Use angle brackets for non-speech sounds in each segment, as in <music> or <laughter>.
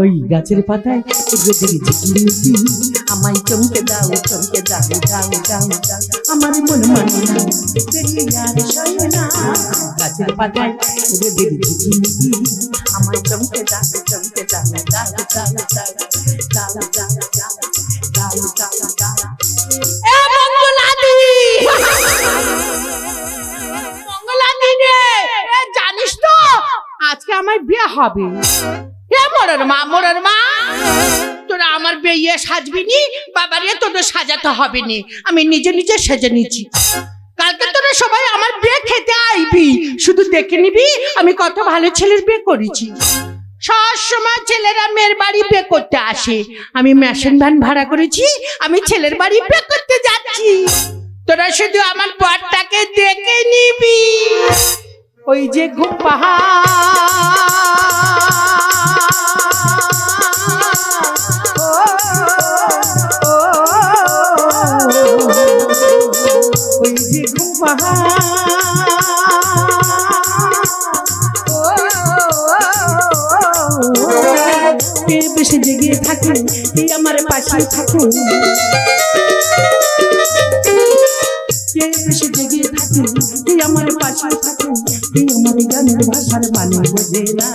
ওই গাছের পাতায় রোদের ঝিকিমিকি আমায় চমকে দাও চমকে দাও দাও দাও দাও আমার মন মানে না বেরিয়ে আর সয় না গাছের পাতায় রোদের ঝিকিমিকি আমায় চমকে দাও চমকে দাও দাও দাও দাও দাও দাও দাও দাও দাও এ মঙ্গলাদি মঙ্গলাদি রে জানিস তো আজকে আমার বিয়ে হবে এ মোরের মা মোরের মা! তোরা আমার বিয়ে সাজবি নি বাবারে তোদের সাজাতে হবে নি আমি নিজে নিজে সেজে নিচ্ছি কালকে তোরা সবাই আমার বিয়ে খেতে আইবি। শুধু দেখে নিবি, আমি কত ভালো ছেলের বিয়ে করেছি। সবসময় ছেলেরা মেয়ের বাড়ি বিয়ে করতে আসে। আমি মেশিন ভ্যান ভাড়া করেছি, আমি ছেলের বাড়ি বিয়ে করতে যাচ্ছি। তোরা শুধু আমার বরটাকে দেখে নিবি। ওই যে ঘুম পাহাড় পাশে থাকে কে বেশি জেগে থাকে কে আমার পাশে থাকে কে আমার গানের ভাষার মানে বোঝে না।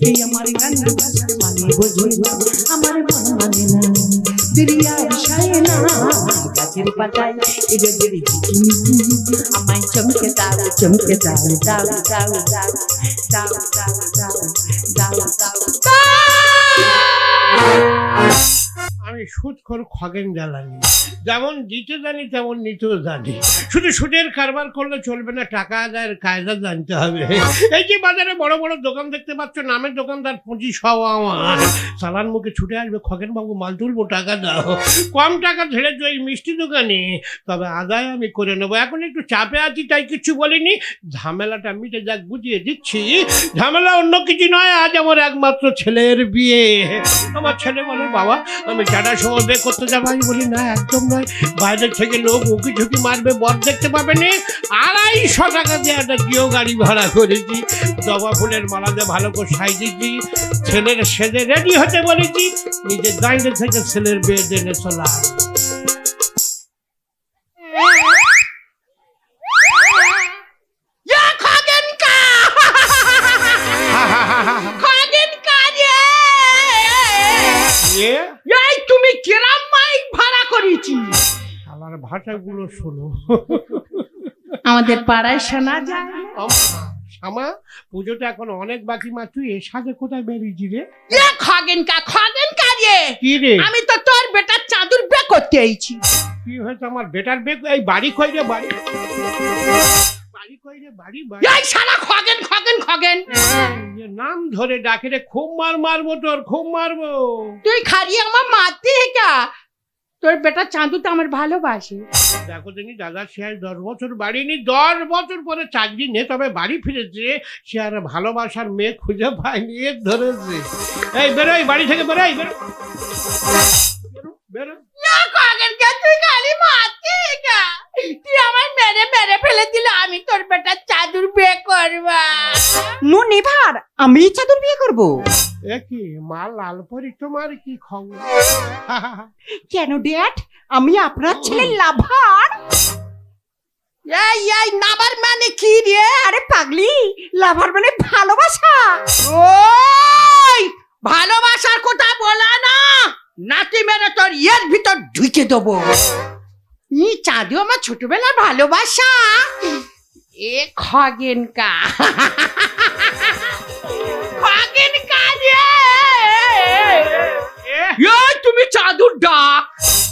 কে আমার গানের ভাষার মানে বোঝে না, আমার মন মানে না। দিরিয়ার সায় না গাছের পাতায় রোদের ঝিকিমিকি আমায় চমকে দাও চমকে দাও দাও দাও দাও দাও দাও। আমি সুদখোর খগেন জ্বালানি। যেমন দিতে জানি, তেমন নিতেও জানি। শুধু সুদের কারবার করলে চলবে না, টাকা আদায়ের কায়দা জানতে হবে। এই যে বাজারে বড় বড় দোকান দেখতে পাচ্ছ, নামের দোকানদার পুঁজি সব আমার। চালান মুখে ছুটে আসবে, খগেন বাবু, মাল তুলবো, টাকা দাও। কম টাকা ছেড়েছো এই মিষ্টি দোকানে। তবে আদায় আমি করে নেব। এখন একটু চাপে আছি, তাই কিছু বলিনি। ঝামেলাটা মিটে যাক, বুঝিয়ে দিচ্ছি। ঝামেলা অন্য কিছু নয়, আজ আমার একমাত্র ছেলের বিয়ে। আমার ছেলে বলে, বাবা, আমি টাটা সময় বের করতে যাব, আমি বলি, না, একদম নয়। বাইরের থেকে লোক উঁকি ঝুঁকি মারবে, বর দেখতে পাবে না। আড়াইশো টাকা দিয়ে একটা জিও গাড়ি ভাড়া করেছি। জবা ফুলের মালা দিয়ে ভালো করে সাইজেছি ছেলের সেজে রেডি হতে বলেছি। নিজের দাঁড়িয়ে থেকে ছেলের বিয়ে জেনে চলা ভাষাগুলো শোনো। আমাদের পাড়ায় শোনা যায় শ্যামা পুজোটা এখন অনেক বাকি। মা তুই এর সাথে কোথায় বেরিয়েছি রে? খগেন কা খগেন কা রে। কি রে? আমি তো তোর বেটার চাদর বে করতে আইছি। কি হয়েছে আমার বেটার বেগ এই বাড়ি কই রে বাড়ি? বাড়ি কই রে বাড়ি বাড়ি? এই সারা খগেন খগেন খগেন। নাম ধরে ডাকে রে খুব মার মারবো তোর খুব মারবো। তুই খালি আমার মারতে হেকা। তোর বেটা চাঁদু তো আমার ভালোবাসে। দেখো তিনি দাদা সে আর দশ বছর বাড়ি নি দশ বছর পরে চাকরি নে তবে বাড়ি ফিরেছে সে আর ভালোবাসার মেয়ে খুঁজে পায়নি এ ধরেছে। এই বেরোই বাড়ি থেকে বেরোই বেরো। বেরো, বেরো। না তুই গালি মারতে আমি চাদর বিয়ে করব? এ কি মা লাল পরি তোমার কি খবর? কেন ড্যাড আমি আপনার ছেলে লাভার। এই এই নাবার মানে কি রে? আরে পাগলি লাভার মানে ভালোবাসা। ওই ভালোবাসার কথা বলা না। নাতি মেরে তোর ইয়ের ভিতর ঢুকে দেবো। ই চাঁদু আমার ছোটবেলার ভালোবাসা। এ খগেন কা খগেন কা রে এ, এই তুমি চাঁদুর ডাক।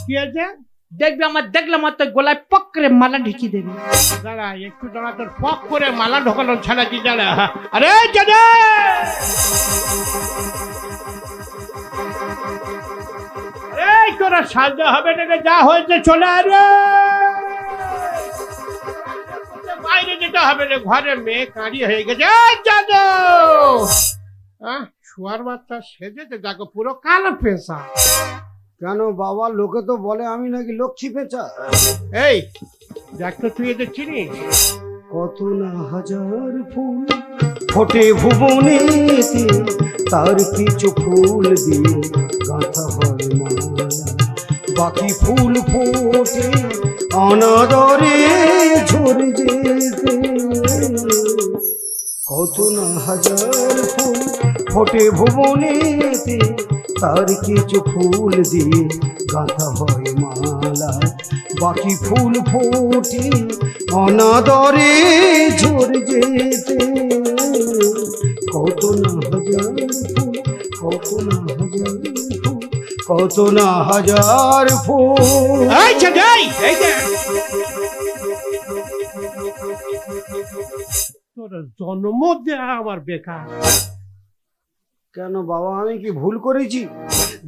কি আছে দেখবি আমার দেখলাম আমার তোর গলায় পকরে মালা ঢেকে দেবে। দাঁড়া একটু দাঁড়া তোর পক করে মালা ঢোকানো ছাড়া কি দাঁড়া আরে জানে! এই তোরা সাজতে হবে না যা হয়েছে চলে আরে বাইরে যেতে হবে রে ঘরে মেয়ে কাঁড়ি হয়ে গেছে। জানো আহ শুয়ার বাচ্চা সেজেছে দেখো পুরো কালো পেশা কেন বাবা? লোকে তো বলে আমি নাকি লক্ষ্মী পেঁচা। এই দেখ তো তুই এদের চিনিস? কত না হাজার ফুল ফোটে ভুবনেতে তার কিছু ফুল দিয়ে গাঁথা হয় মালা। বাকি ফুল ফোটে অনাদরে ঝরে যেতে। কত না হাজার ফুল ফোটে ভুবনেতে তার কিছু ফুল দিয়ে গাঁথা হয় মালা। বাকি ফুল ফোটে অনাদরে ঝরে যেতে। কত না হাজার ফুল কত না হাজার ফুল। কত না হাজার ফুল তোর জন্ম দেয়া আমার বেকার। কেন বাবা, আমি কি ভুল করেছি?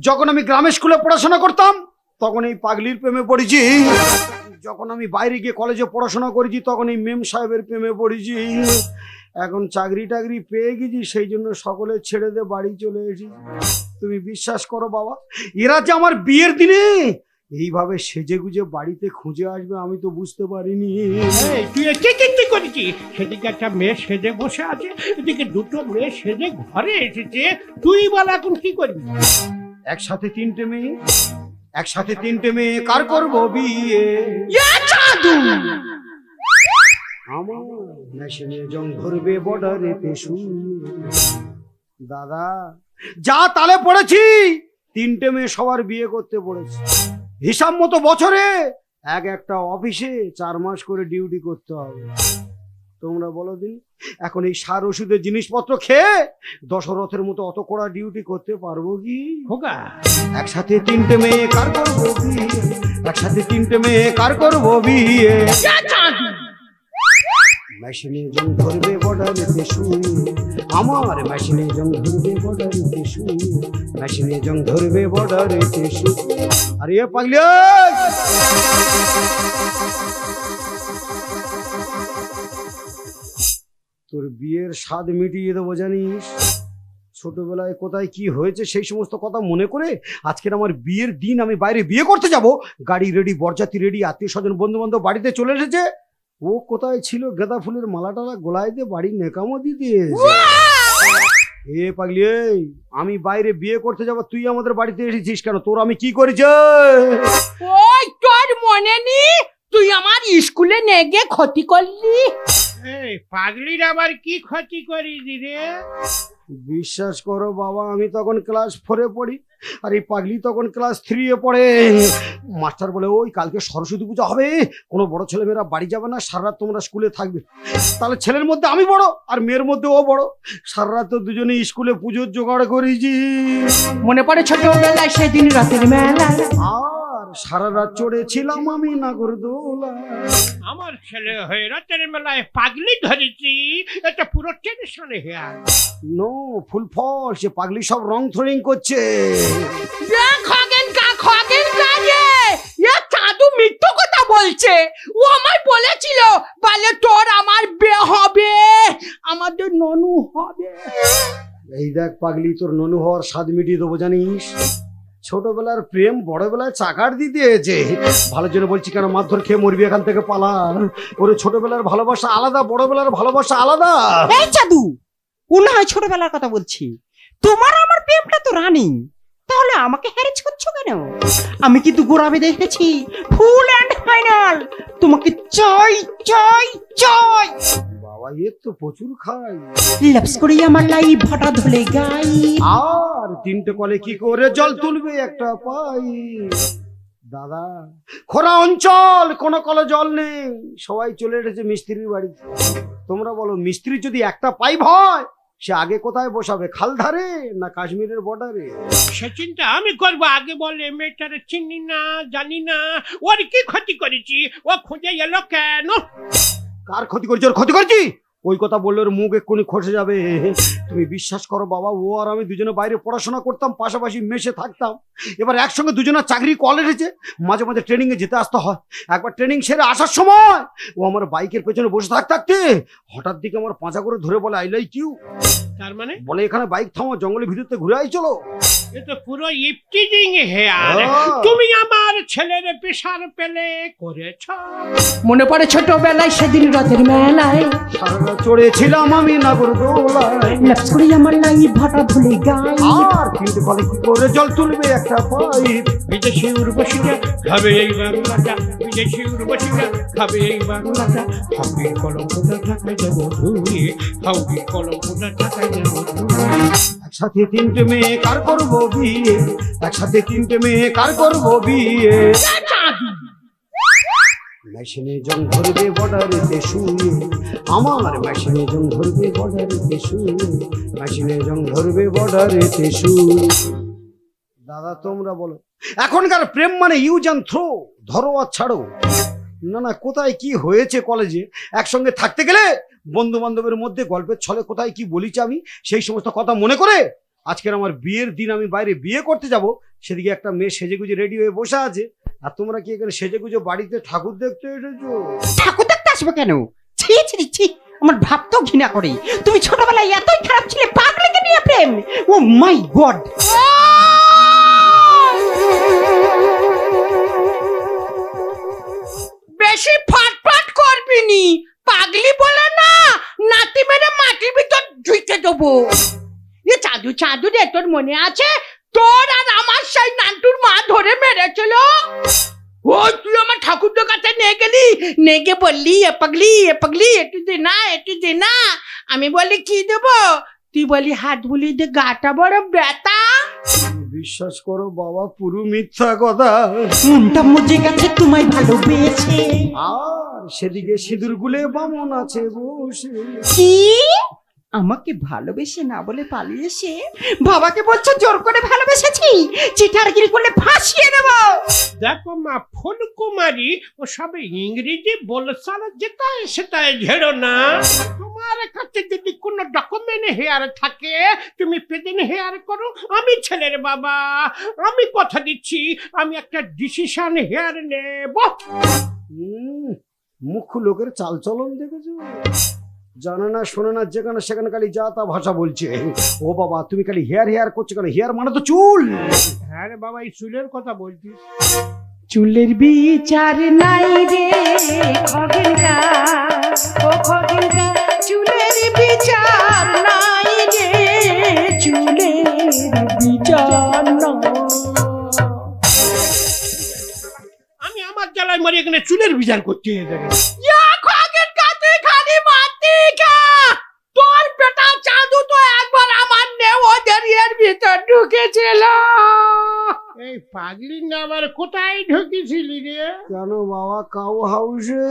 যখন আমি গ্রামের স্কুলে পড়াশোনা করতাম, তখন এই পাগলির প্রেমে পড়েছি। যখন আমি বাইরে গিয়ে কলেজে পড়াশোনা করেছি, তখন এই মেম সাহেবের প্রেমে পড়েছি। এখন চাকরি টাকরি পেয়ে গেছি, সেই জন্য সকলে ছেড়ে দিয়ে বাড়ি চলে এসেছি। তুমি বিশ্বাস করো বাবা, এরা যে আমার বিয়ের দিনে এইভাবে সেজে গুজে বাড়িতে খুঁজে আসবে আমি তো বুঝতে পারিনি। এই, তুই এ কি কি কি করেছিস? সেদিকে একটা মেয়ে সেজে বসে আছে এদিকে দুটো মেয়ে সেজে ঘরে এসেছে। তুই বল এখন কি করবি? একসাথে তিনটে মেয়ে একসাথে তিনটে মেয়ে কার করব বিয়ে? আমার মেশিনে জং ধরবে বর্ডারে পেশু। দাদা যা তালে পড়েছি! তিনটে মেয়ে সবার বিয়ে করতে পড়েছি। হিসাব মতো বছরে এক একটা অফিসে চার মাস করে ডিউটি করতে হবে। তোমরা বলো দিন এখন এই সার ওষুধের জিনিসপত্র খেয়ে দশরথের মতো অত কড়া ডিউটি করতে পারব কি? খোকা। একসাথে তিনটে মেয়ে কার করব বিয়ে? একসাথে তিনটে মেয়ে কার করব বিয়ে? মেশিনে জং ধরবে বর্ডারিতে শুয়ে। আমার মেশিনে জং ধরবে মেশিনে জং ধরবে বর্ডারিতে আরে এ পাগলি তোর বিয়ের স্বাদ মিটিয়ে দেবো জানিস? ছোটবেলায় কোথায় কি হয়েছে সেই সমস্ত কথা মনে করে আজকের আমার বিয়ের দিন আমি বাইরে বিয়ে করতে যাব। গাড়ি রেডি, বরযাত্রী রেডি, আত্মীয় স্বজন বন্ধু বান্ধব বাড়িতে চলে এসেছে। ও কোথায় ছিল? গেঁদা ফুলের মালা টালা গোলায় দিয়ে বাড়ির নেকামো দিতে এ পাগলি আমি বাইরে বিয়ে করতে যাব তুই আমাদের বাড়িতে এসেছিস কেন? তোর আমি কি করেছি? ওই তোর মনে নি তুই আমার স্কুলে নেগে ক্ষতি করলি? এই পাগলির আবার কি ক্ষতি করি রে? বিশ্বাস করো বাবা আমি তখন ক্লাস ফোরে পড়ি আর এই পাগলি তখন ক্লাস থ্রি এ পড়ে। মাস্টার বলে ওই কালকে সরস্বতী পুজো হবে কোনো বড় ছেলেমেয়েরা বাড়ি যাবে না সারা রাত তোমরা স্কুলে থাকবে। তাহলে ছেলের মধ্যে আমি বড় আর মেয়ের মধ্যে ও বড়। সারা রাত তো দুজনে স্কুলে পুজোর জোগাড় করেছি। মনে পড়ে ছোটবেলায় সেদিন রাতের আর সারা রাত চড়েছিলাম আমি নাগরদোলা। আমার ছেলে হয়ে রাতের বেলায় পাগলি ধরেছি এটা পুরো টেনশনে হেয়ার নো ফুল ফল সে পাগলি সব রং থ্রোয়িং করছে। খগেন কা খগেন কা রে এ চাঁদু মিথ্যু কথা বলছে। ও আমায় বলেছিল বলে তোর আমার বিয়ে হবে আমাদের ননু হবে। এই দেখ পাগলি তোর ননু হওয়ার স্বাদ মিটিয়ে দেবো জানিস? ছোটবেলার প্রেম বড়বেলায় চাকার দিতে হয়েছে ভালো জন্য বলছি কেন মারধর খেয়ে মরবি এখান থেকে পালা ওরে ছোটবেলার ভালোবাসা আলাদা বড়বেলার ভালোবাসা আলাদা। এই জাদু ও না হয় ছোটবেলার কথা বলছি? তোমার আমার প্রেমটা তো রানি। তাহলে আমাকে হ্যারেজ করছ কেন? আমি কিন্তু গোড়াবে দেখেছি ফুল অ্যান্ড ফাইনাল তোমাকে চাই চাই চাই বাবা এর তো প্রচুর খাই। লাভস করি আমার লাইফ ভাটা ধলে গাই। আর তিনটে কলে কি করে জল তুলবে একটা পাই? দাদা খোরা অঞ্চল কোনো কলে জল নেই। সবাই চলে এসেছে মিস্ত্রির বাড়িতে তোমরা বলো মিস্ত্রি যদি একটা পাইপ হয় সে আগে কোথায় বসাবে? খাল ধারে না কাশ্মীরের বর্ডারে? সে চিন্তা আমি করব আগে বলে মেয়েটারে চিনি না জানি না। ওর কি ক্ষতি করেছি? ও খুঁজে এলো কেন? কার ক্ষতি করছি? ওর ক্ষতি করছি? ওই কথা বললে ওর মুখ এক্ষুনি খসে যাবে। তুমি বিশ্বাস করো বাবা, ও আর আমি দুজনে বাইরে পড়াশোনা করতাম, পাশাপাশি মেশে থাকতাম। এবার একসঙ্গে দুজনের চাকরি কল এসেছে, মাঝে মাঝে ট্রেনিংয়ে যেতে আসতে হয়। একবার ট্রেনিং সেরে আসার সময় ও আমার বাইকের পেছনে বসে থাকতে থাকতে হঠাৎ দিকে আমার পাঁচা করে ধরে বলে আই লাইক ইউ তার মানে? বলে এখানে বাইক থামো জঙ্গলের ভিতরতে ঘুরে আই চলো। এ তো পুরো ইফটিজিং হেয়ার। তুমি আমার ছেলের পেশার পেলে করেছ। মনে পড়ে ছোটবেলায় সেদিন রথের মেলায়। চড়েছিলাম আমি নাগরদোলায় লাপস করে আমার নাই ভাটা ভুলে গাই আর কিন্তু বলে কি করে জল তুলবে একটা পাইপ? বিদেশি উর্বশীরা খাবে এই বাংলাটা বিদেশি উর্বশীরা খাবে এই বাংলাটা। হাউডি কলমটা ঢাকায় দেব ধুয়ে হাউডি কলমটা ঢাকায় দেব ধুয়ে একসাথে তিনটে মেয়ে, কার করব বিয়ে? একসাথে তিনটে মেয়ে, কার করব বিয়ে? মেশিনে জং ধরবে বর্ডারেতে শুয়ে আমার মেশিনে জং ধরবে বর্ডারেতে শুয়ে মেশিনে জং ধরবে বর্ডারেতে শুয়ে দাদা, তোমরা বলো, এখনকার প্রেম মানে ইউজ অ্যান্ড থ্রো? ধরো আর ছাড়ো। না না, কোথায় কি হয়েছে কলেজে? একসঙ্গে থাকতে গেলে বন্ধু বান্ধবের মধ্যে গল্পের ছলে কোথায় কি বলিছি আমি সেই সমস্ত কথা মনে করে আজকের আমার বিয়ের দিন আমি বাইরে বিয়ে করতে যাব সেদিকে একটা মেয়ে সেজেগুজে রেডি হয়ে বসে আছে। আর তোমরা কি এখানে সেজেগুজে বাড়িতে ঠাকুর দেখতে এসেছ? ঠাকুর দেখতে আসব কেন? ছি ছি ছি আমার ভাবতেও ঘৃণা করে। তুমি ছোটবেলায় এতই খারাপ ছিলে পাগলিকে নিয়ে প্রেম। ও মাই গড! বেশি ফাটফাট করবি নি। পাগলি বলে না? নাতি মেরে মাটির ভিতর ঢুকে দেবো। এ চাদু চাদু রে তোর মনে আছে? তোর আর আমার সেই নান্টুর মা ধরে মেরেছিল? ও তুই আমার কাছে নিয়ে গেলি? নিয়ে গিয়ে বললি এ পাগলি এ পাগলি একটু দে না একটু দে না আমি বলি কি দেবো? তুই বলি হাত বুলি দে গাটা বড় ব্যথা। বিশ্বাস করো বাবা পুরো মিথ্যা কথা। মনটা মজে গেছে তোমায় ভালোবেসে। আর সেদিকে সিঁদুর গুলে বামন আছে বসে। কি? আমাকে ভালোবেসে না বলে পালিয়েছে? বাবাকে বলছো জোর করে ভালোবেসেছি? চিঠার চিটারগিরি করলে ফাঁসিয়ে দেবো। দেখো মা ফুলকুমারী ও সব ইংরেজি বলছাল যেটায় সেটা ঝেড়ো না। তোমার কাছে যদি কোনো ডকুমেন্ট হেয়ার থাকে তুমি পেদিন হেয়ার করো। আমি ছেলের বাবা। আমি কথা দিচ্ছি আমি একটা ডিসিশন হেয়ার নেব। হুম, মুখ্য লোকের চালচলন দেখেছ? জানে না শোনে না যেখানে সেখানে খালি যা তা ভাষা বলছে। ও বাবা তুমি খালি হেয়ার হেয়ার করছ কেন? হেয়ার মানে তো চুল! হ্যাঁ রে বাবা এই চুলের কথা বলছিস। চুলের বিচার নাই রে খগেনকা ও চুলের আমি মারি এখানে চুলের বিচার করতে মাটি তোর পেটা চাঁদু তো একবার আমার এর ভিতর ঢুকেছিল। এই পাগলি না আবার কোথায় ঢুকেছিলি রে? কেন বাবা কাউ হাউসে?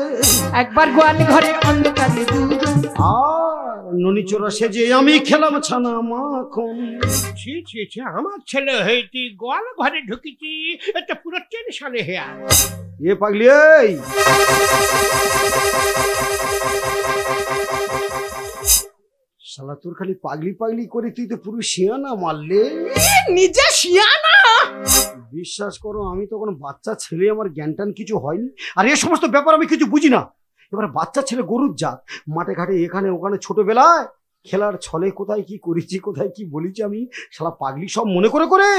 একবার গোয়াল ঘরে অন্ধকারে দুজন আর ননি চোরা সেজে আমি খেলাম ছানা মাখন। ছি ছি ছি আমার ছেলে হইতি গোয়াল ঘরে ঢুকেছি এটা পুরো টেনশনে হেয়ার এ পাগলি এই! শালা তোর খালি পাগলি পাগলি করে তুই তো পুরো শিয়ানা মারলে। নিজে শিয়ানা? বিশ্বাস করো আমি তো তখন বাচ্চা ছেলে আমার জ্ঞান কিছু হয়নি। আর এ সমস্ত ব্যাপার আমি কিছু বুঝি না। এবার বাচ্চা ছেলে গরুর জাত মাঠে ঘাটে এখানে ওখানে ছোটবেলায় খেলার ছলে কোথায় কি করেছি কোথায় কি বলেছি আমি শালা পাগলি সব মনে করে করে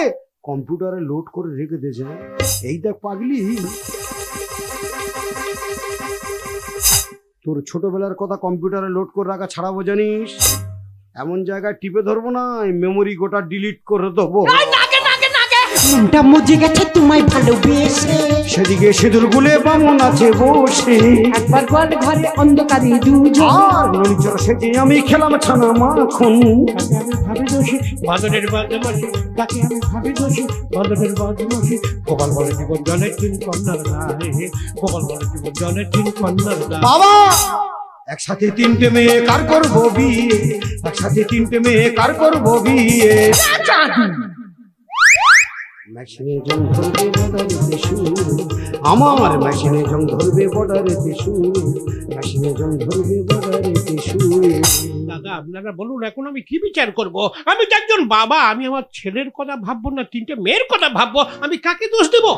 কম্পিউটারে লোড করে রেখে দিয়েছে। এই দেখ পাগলি তোর ছোটবেলার কথা কম্পিউটারে লোড করে রাখা ছাড়াবো জানিস? এমন জায়গায় টিপে ধরবো না মেমোরি গোটা ডিলিট করে দেবো। মনটা মজে গেছে তোমায় ভালোবেসে। সেদিকে সিঁদুর গুলে বামন আছে বসে। একবার গোয়াল ঘরে অন্ধকারে দুজন। আর ননিচর সেজে আমি খেলাম ছানা মাখন। দোষী বাদরের বদমাসি তাকে আমি ভাবি দোষী বাদরের বদমাসি গোপাল বলে জীবন তিন কন্যার গোপাল বলে জীবন তিন কন্যার বাবা! একসাথে তিনটে মেয়ে কার করব বিয়ে? একসাথে তিনটে মেয়ে কার করব বিয়ে? মেশিনে জং ধরবে বর্ডারেতে সুর। আমার মেশিনে জং ধরবে বর্ডারেতে সুর। মেশিনে জং ধরবে বর্ডারেতে সুর। দাদা আপনারা বলুন এখন আমি কি বিচার করব? আমি তো একজন বাবা আমি আমার ছেলের কথা ভাববো না তিনটে মেয়ের কথা ভাববো আমি কাকে দোষ দেবো?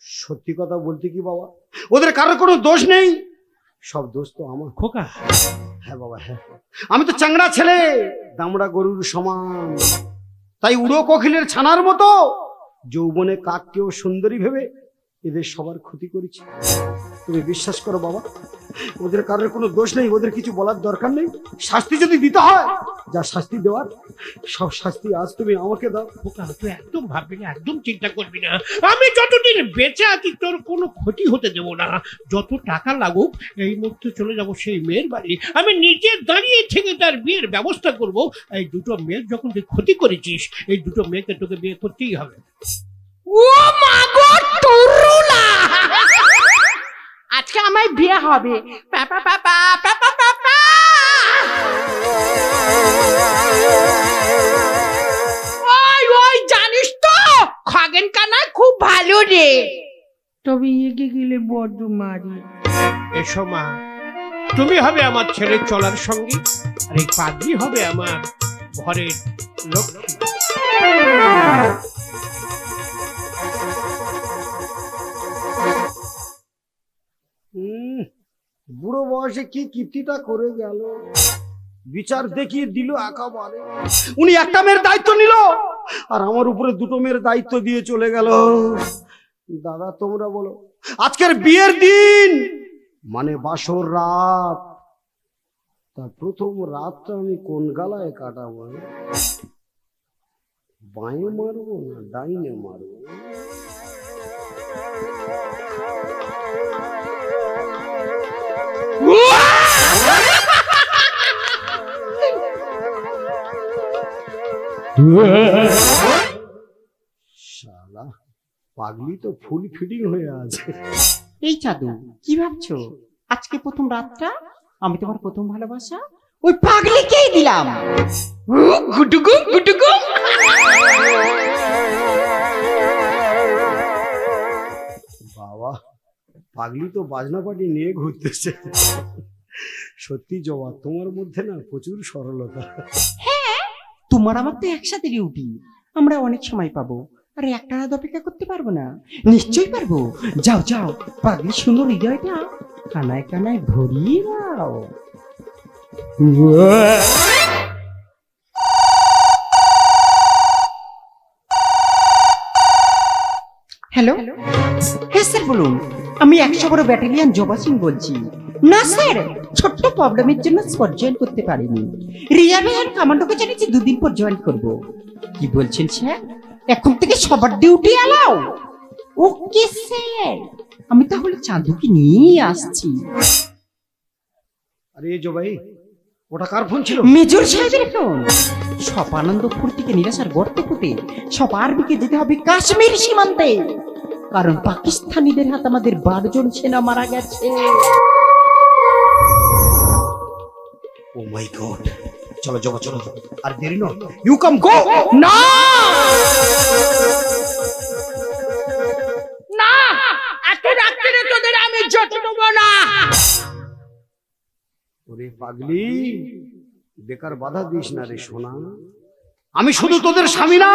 সত্যি কথা বলতে কি বাবা? ওদের কারোর কোনো দোষ নেই। সব দোষ তো আমার। খোকা। হ্যাঁ বাবা হ্যাঁ। আমি তো চাংড়া ছেলে দামড়া গরুর সমান। তাই উড়ো কখিলের ছানার মতো। যৌবনে কাককেও সুন্দরী ভেবে এদের সবার ক্ষতি করেছি। তুমি বিশ্বাস করো বাবা ওদের কারোর কোনো দোষ নেই ওদের কিছু বলার দরকার নেই। শাস্তি যদি দিতে হয় যা শাস্তি দেওয়ার সব শাস্তি আজ তুমি আমাকে দাও। খোকা তুই একদম ভাববি না একদম চিন্তা করবি না। আমি যতদিন বেঁচে আছি তোর কোনো ক্ষতি হতে দেবো না। যত টাকা লাগুক এই মুহূর্তে চলে যাব সেই মেয়ের বাড়ি। আমি নিজে দাঁড়িয়ে থেকে তার বিয়ের ব্যবস্থা করব। এই দুটো মেয়ের যখন তুই ক্ষতি করেছিস এই দুটো মেয়েকে তোকে বিয়ে করতেই হবে। ও মা গো! আজকে আমার বিয়ে হবে। পাপা পাপা পাপা পাপা ওই ওই জানিস তো খগেন কানা খুব ভালো রে। তবে এগিয়ে গেলে বড্ড মারি। এসো মা তুমি হবে আমার ছেলের চলার সঙ্গী আর এই পাগলি হবে আমার ঘরের লক্ষ্মী। বুড়ো বয়সে কি কীর্তিটা করে গেল? বিচার দেখিয়ে দিল একেবারে। উনি একটা মেয়ের দায়িত্ব নিল আর আমার উপরে দুটো মেয়ের দায়িত্ব দিয়ে চলে গেল। দাদা, তোমরা বলো, আজকের বিয়ের দিন মানে বাসর রাত। তা প্রথম রাতটা আমি কোন গালায় কাটাবো? বাঁয়ে মারবো না ডাইনে মারবো? শালা পাগলি তো ফুল ফিটিং হয়ে আছে। এই চাদু কি ভাবছ? আজকে প্রথম রাতটা? আমি তোমার প্রথম ভালোবাসা? ওই পাগলিকেই দিলাম। গুটুগু গুটুগু পাগলি তো বাজনা পাটি নিয়ে ঘুরতেছে। সত্যি জবা তোমার মধ্যে না প্রচুর সরলতা। তোমার আমার তো একসাথে ডিউটি আমরা অনেক সময় পাবো। আরে একটা রাত অপেক্ষা করতে পারব না। নিশ্চয়ই পারব। যাও যাও। পাগলি সুন্দর হৃদয়টা কানায় কানায় ভরিয়ে দাও। হ্যালো হ্যাঁ স্যার বলুন। আমি একশো বড় ব্যাটালিয়ান জবা সিং বলছি। না স্যার ছোট্ট প্রবলেমের জন্য স্পট জয়েন করতে পারিনি। রিজার্ভেশন কমান্ডোকে জানিয়েছি দুদিন পর জয়েন করব। কি বলছেন স্যার? এখন থেকে সবার ডিউটি এলাও ওকে স্যার। আমি তাহলে চাঁদুকে নিয়ে আসছি। আরে জবাই ওটা কার ফোন ছিল? মেজর সাহেবের ফোন। সব আনন্দপুর থেকে নিরাশার গর্তে পুঁতে সব আর্মিকে যেতে হবে কাশ্মীর সীমান্তে। কারণ পাকিস্তানিদের হাতে আমাদের বারো জন সেনা মারা গেছে। ও মাই গড চলো জবা চলো। আর দেরি নয়। ইউ কাম গো না! না! এত রাত্রে তোদের আমি না। ওরে পাগলি বেকার বাধা দিস না রে সোনা। আমি শুধু তোদের স্বামী না।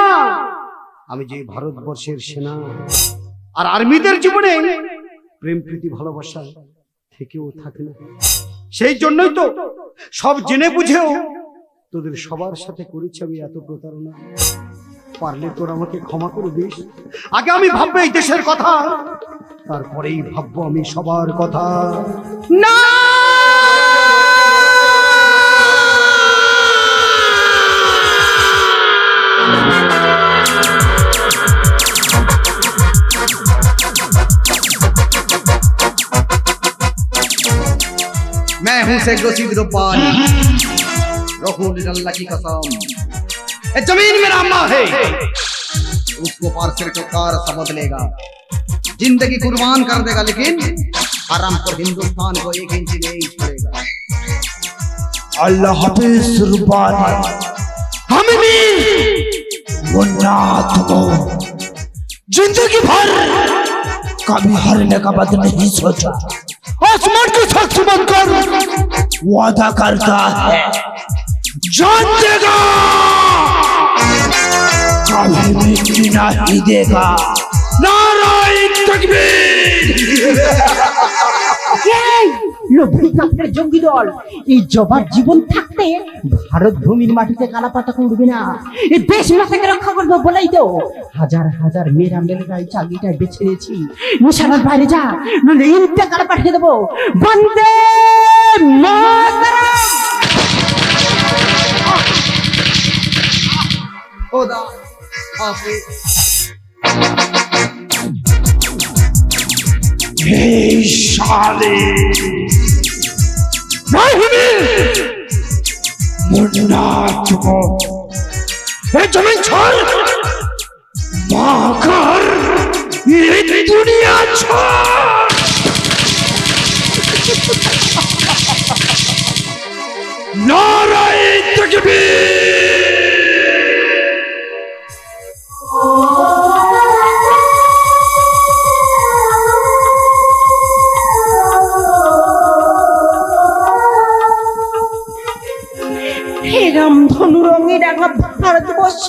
আমি যে ভারতবর্ষের সেনা আর আর্মিদের জীবনে প্রেম প্রীতি ভালোবাসা থেকেও থাকে না। সেই জন্যই তো সব জেনে বুঝেও তোদের সবার সাথে করেছি আমি এত প্রতারণা। পারলে তোর আমাকে ক্ষমা করে দিস। আগে আমি ভাববো এই দেশের কথা। তারপরেই ভাববো আমি সবার কথা। না! मैं हूँ शेख रूपानी रखूल अल्लाह की कसम। ये ज़मीन मेरा अम्मा है। उसको पार सिर को कार समझ लेगा ज़िंदगी कुर्बान कर देगा, लेकिन हराम को हिंदुस्तान को एक इंच नहीं छोड़ेगा। अल्लाह हाफिज रुबानी हम भी मुन्ना तुमो ज़िंदगी भर कभी हारने का बद नहीं सोचा। आसमान के साक्षी बनकर वादा करता है। जान देगा। कभी मिट्टी नहीं देगा। नारायण तकबीर। <laughs> লোভী কাপড়ের জঙ্গি দল। এই জবার জীবন থাকতে ভারত ভূমির মাটিতে কালা পাতাকে উঠবে না। এই দেশ মাতাকে রক্ষা করব বলেই তো হাজার হাজার মেয়েরা মেয়েরা এই চাকরিটা বেছে নিয়েছি। নিশানার বাইরে যা নইলে ইনটা কালা পাঠিয়ে দেবো। বন্দে মাতরম! খোদা হাফেজ এই মুন্না যুবক। এ জমিন ছল মাকার এই দুনিয়া ছল নারায় তকবীর। এরম ধনুরঙে রাঙা ভারতবর্ষ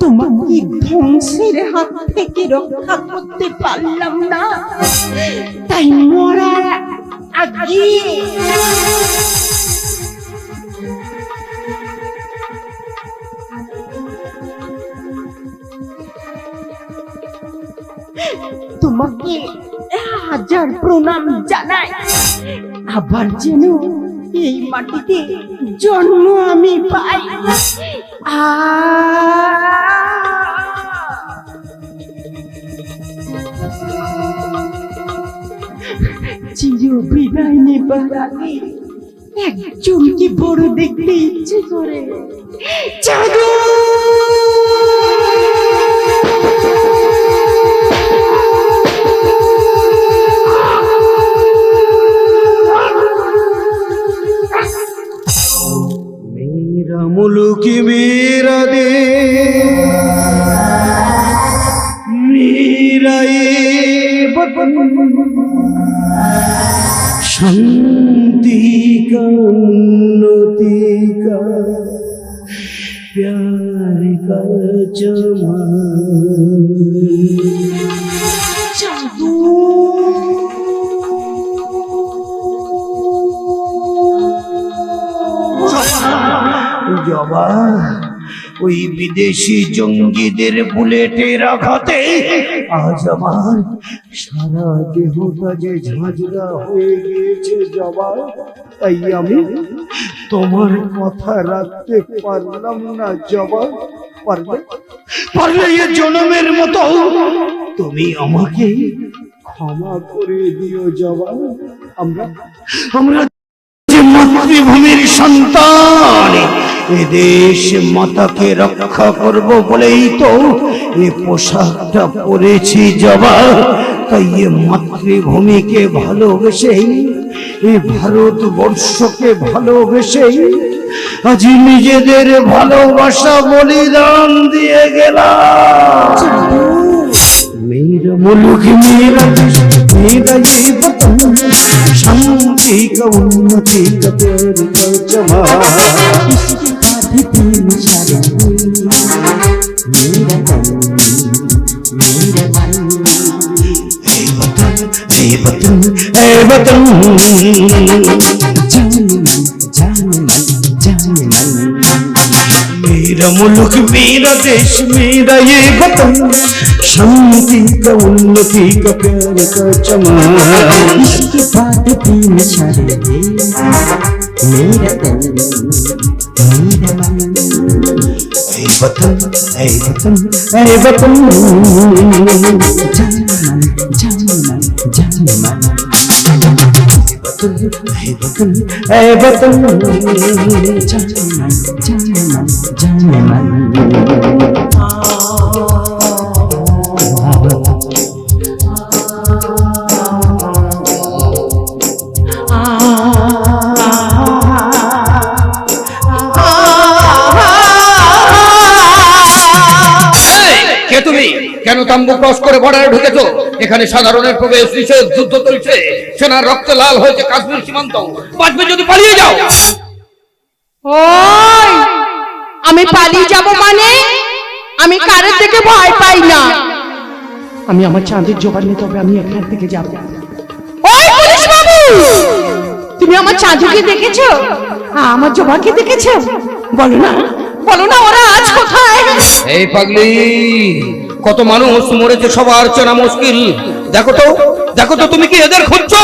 তোমাকে ধ্বংসের হাত থেকে রক্ষা করতে পারলাম না। তাই মরা আগে তোমাকে হাজার প্রণাম জানাই। আবার যেন এই মাটিতে জন্ম আমি পাই। চির বিদায় নেবার আগে একজনকে বড় দেখতে ইচ্ছে করে। জাদু! বিদেশি জঙ্গিদের বুলেটের আঘাতে আজ আমার সারা দেহটা যে ঝাঁঝরা হয়ে গিয়েছে জবা তাই আমি তোমার কথা রাখতে পারলাম না জবা পারলে? পারলে এ জনমের মতো। তুমি আমাকে ক্ষমা করে দিও জবা আমরা আমরা যে মাতৃভূমির সন্তান এ দেশ মাতাকে রক্ষা করব বলেই তো এ পোশাকটা পরেছি জবা তাই এ মাতৃভূমিকে ভালোবেসেই এ ভারতবর্ষকে ভালোবেসেই আজ নিজেদের ভালোবাসা বলিদান দিয়ে গেলাম मेरा मुल्क मेरा देश मेरा ये वतन शांति का उन्नति का प्यार का जमा ప్రతిదిన శరణి నీడతల్లి నీడమల్లి దేవతలు దేవతలు దేవతలు జానని జానని జానని వీరములకు వీర తీన శరణి നീരതനം നീരമനം ഐവതം ഐവതം ഐവതം ജന്മനം ജന്മനം ജന്മനം ഐവതം ഐവതം ജന്മനം ജന്മനം ജന്മനം তুমি কেন তাম্বু ক্রস করে বর্ডারে ঢুকেছো? এখানে সাধারণের প্রবেশ নিষেধ যুদ্ধ চলছে। সেনার রক্তে লাল হয়েছে কাশ্মীর সীমান্ত। বাঁচবে যদি পালিয়ে যাও। ওই আমি পালিয়ে যাব মানে? আমি কারোর থেকে ভয় পাই না। আমি আমার চাঁদের জোগাড় নিয়ে তবে আমি এখান থেকে যাব। ওই পুলিশ বাবু তুমি আমার চাঁদুকে দেখেছ? হ্যাঁ, আমার জবাকে দেখেছ? বলো না বলো না ওরা আজ কোথায়? এই পাগলি! কত মানুষ মরেছে সবার চেনা মুশকিল। দেখো তো দেখো তো তুমি কি এদের খুঁজছো?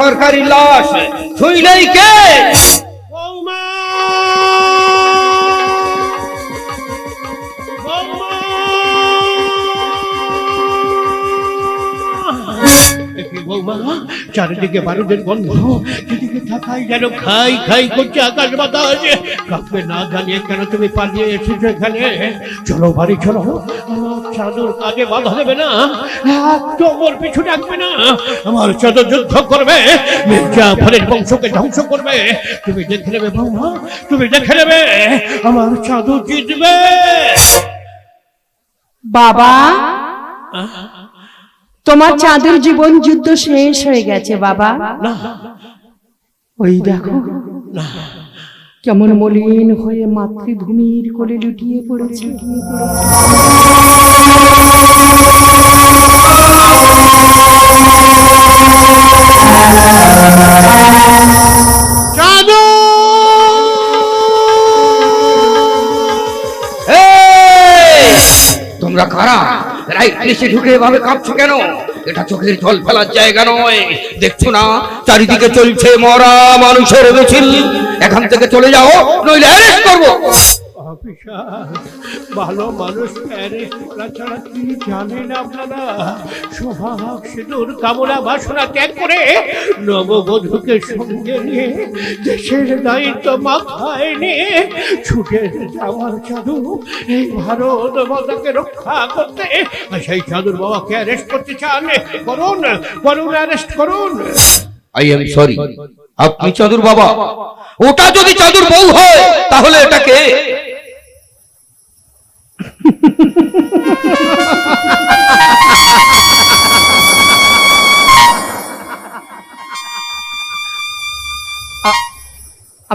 সরকারি লাশ ছুঁইলেই কে? চারিদিকে বারুদের গন্ধ। যেদিকে থাকাই যেন খাই খাই করছে আকাশ বাতাস। কাউকে না জানিয়ে কেন তুমি পালিয়ে এসেছ এখানে? চলো বাড়ি চলো। আমার চাদর কাজে বাধা দেবে না। একদম পিছু ডাকবে না। আমার চাদর যুদ্ধ করবে। মির্জা ফলের বংশকে ধ্বংস করবে। তুমি দেখে নেবে বৌমা তুমি দেখে নেবে। আমার চাদর জিতবে। বাবা? তোমার চাঁদের জীবন যুদ্ধ শেষ হয়ে গেছে বাবা। ওই দেখো কেমন মলিন হয়ে মাতৃভূমির কোলে লুটিয়ে পড়েছে। তোমরা কারা? রাইট ঢুকে এভাবে কাঁপছো কেন? এটা চোখের জল ফেলার জায়গা নয়। দেখছ না? চারিদিকে চলছে মরা মানুষের মিছিল। এখান থেকে চলে যাও, নইলে অ্যারেস্ট করব। ভালো মানুষ ছাড়া জানেন আপনারা সোহাগ সিঁদুর, কামনা বাসনা ত্যাগ করে নববধূকে সঙ্গে নিয়ে দেশের দায়িত্ব মাথায় নিয়ে ছুটে যাওয়ার চাদু এই ভারত মাতাকে রক্ষা করতে সেই চাদুর বাবাকে অ্যারেস্ট করতে চান। করুন করুন অ্যারেস্ট করুন। আই এম সরি আপনি চাদুর বাবা। ওটা যদি চাদুর বউ হয়, তাহলে এটাকে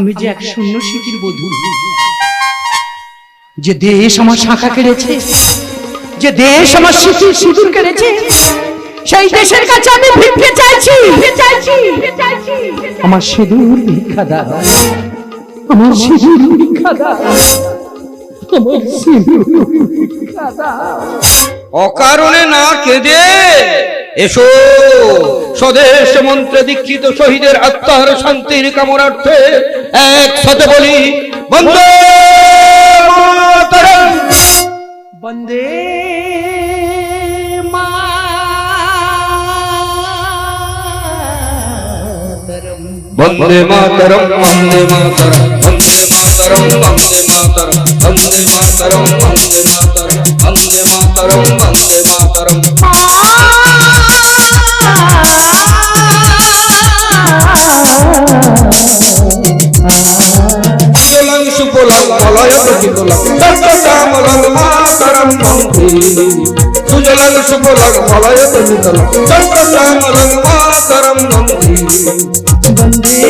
আমি যে এক শূন্য স্মৃতির বধূ। যে দেশ আমার শাখা কেড়েছে যে দেশ আমার স্মৃতি সিঁদুর কেড়েছে সেই দেশের কাছে আমি ভিক্ষে চাইছি। আমার সিঁদুর ভিক্ষা দাও। আমার সিঁদুর ভিক্ষা দাও। আমার সিঁদুর ভিক্ষা দাও। অকারণে না কেঁদে এসো। স্বদেশ মন্ত্রে দীক্ষিত শহীদের আত্মার শান্তির কামনার্থে এক সাথে বলি বন্দে বন্দে सुजलन सुफलन फलयत नितल चन्द्रश्यामलं मातरं वंदे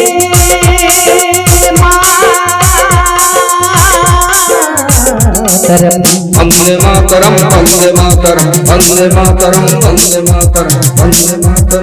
वंदे मातरं वंदे मातरं वंदे मातरं वंदे मातरं वंदे मातरं